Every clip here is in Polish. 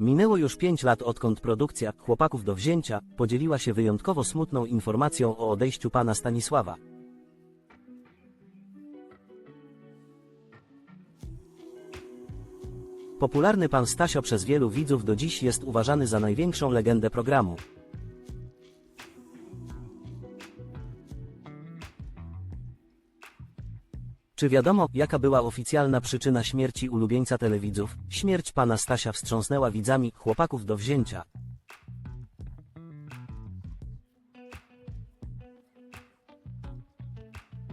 Minęło już pięć lat odkąd produkcja Chłopaków do wzięcia podzieliła się wyjątkowo smutną informacją o odejściu pana Stanisława. Popularny pan Stasio przez wielu widzów do dziś jest uważany za największą legendę programu. Czy wiadomo, jaka była oficjalna przyczyna śmierci ulubieńca telewidzów? Śmierć pana Stasia wstrząsnęła widzami chłopaków do wzięcia.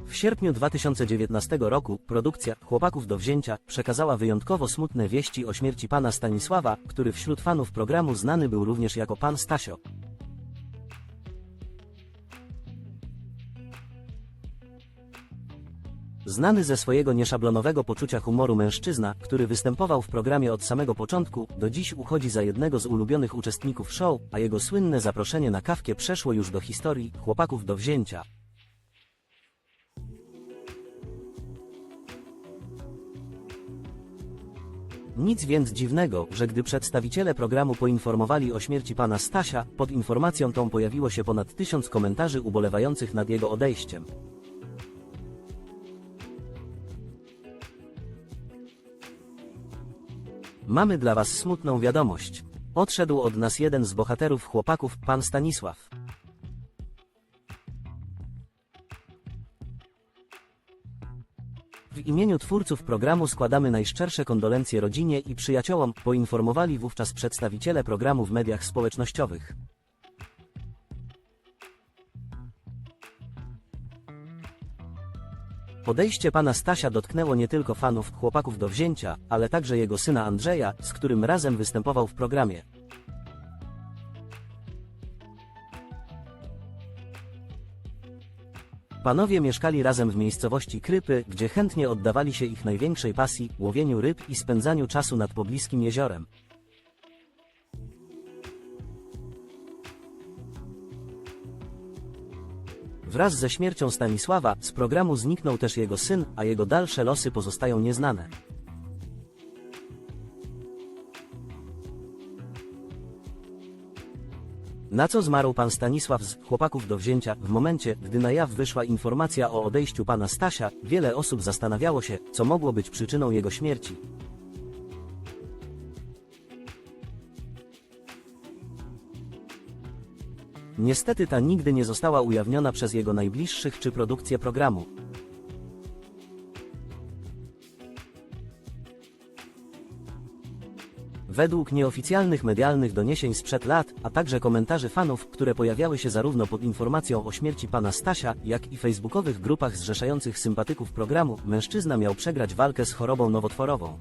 W sierpniu 2019 roku produkcja Chłopaków do wzięcia przekazała wyjątkowo smutne wieści o śmierci pana Stanisława, który wśród fanów programu znany był również jako pan Stasio. Znany ze swojego nieszablonowego poczucia humoru mężczyzna, który występował w programie od samego początku, do dziś uchodzi za jednego z ulubionych uczestników show, a jego słynne zaproszenie na kawkę przeszło już do historii chłopaków do wzięcia. Nic więc dziwnego, że gdy przedstawiciele programu poinformowali o śmierci pana Stasia, pod informacją tą pojawiło się ponad tysiąc komentarzy ubolewających nad jego odejściem. Mamy dla Was smutną wiadomość. Odszedł od nas jeden z bohaterów chłopaków, pan Stanisław. W imieniu twórców programu składamy najszczersze kondolencje rodzinie i przyjaciołom, poinformowali wówczas przedstawiciele programu w mediach społecznościowych. Podejście pana Stasia dotknęło nie tylko fanów chłopaków do wzięcia, ale także jego syna Andrzeja, z którym razem występował w programie. Panowie mieszkali razem w miejscowości Krypy, gdzie chętnie oddawali się ich największej pasji łowieniu ryb i spędzaniu czasu nad pobliskim jeziorem. Wraz ze śmiercią Stanisława z programu zniknął też jego syn, a jego dalsze losy pozostają nieznane. Na co zmarł pan Stanisław z chłopaków do wzięcia? W momencie, gdy na jaw wyszła informacja o odejściu pana Stasia, wiele osób zastanawiało się, co mogło być przyczyną jego śmierci. Niestety ta nigdy nie została ujawniona przez jego najbliższych czy produkcję programu. Według nieoficjalnych medialnych doniesień sprzed lat, a także komentarzy fanów, które pojawiały się zarówno pod informacją o śmierci pana Stasia, jak i facebookowych grupach zrzeszających sympatyków programu, mężczyzna miał przegrać walkę z chorobą nowotworową.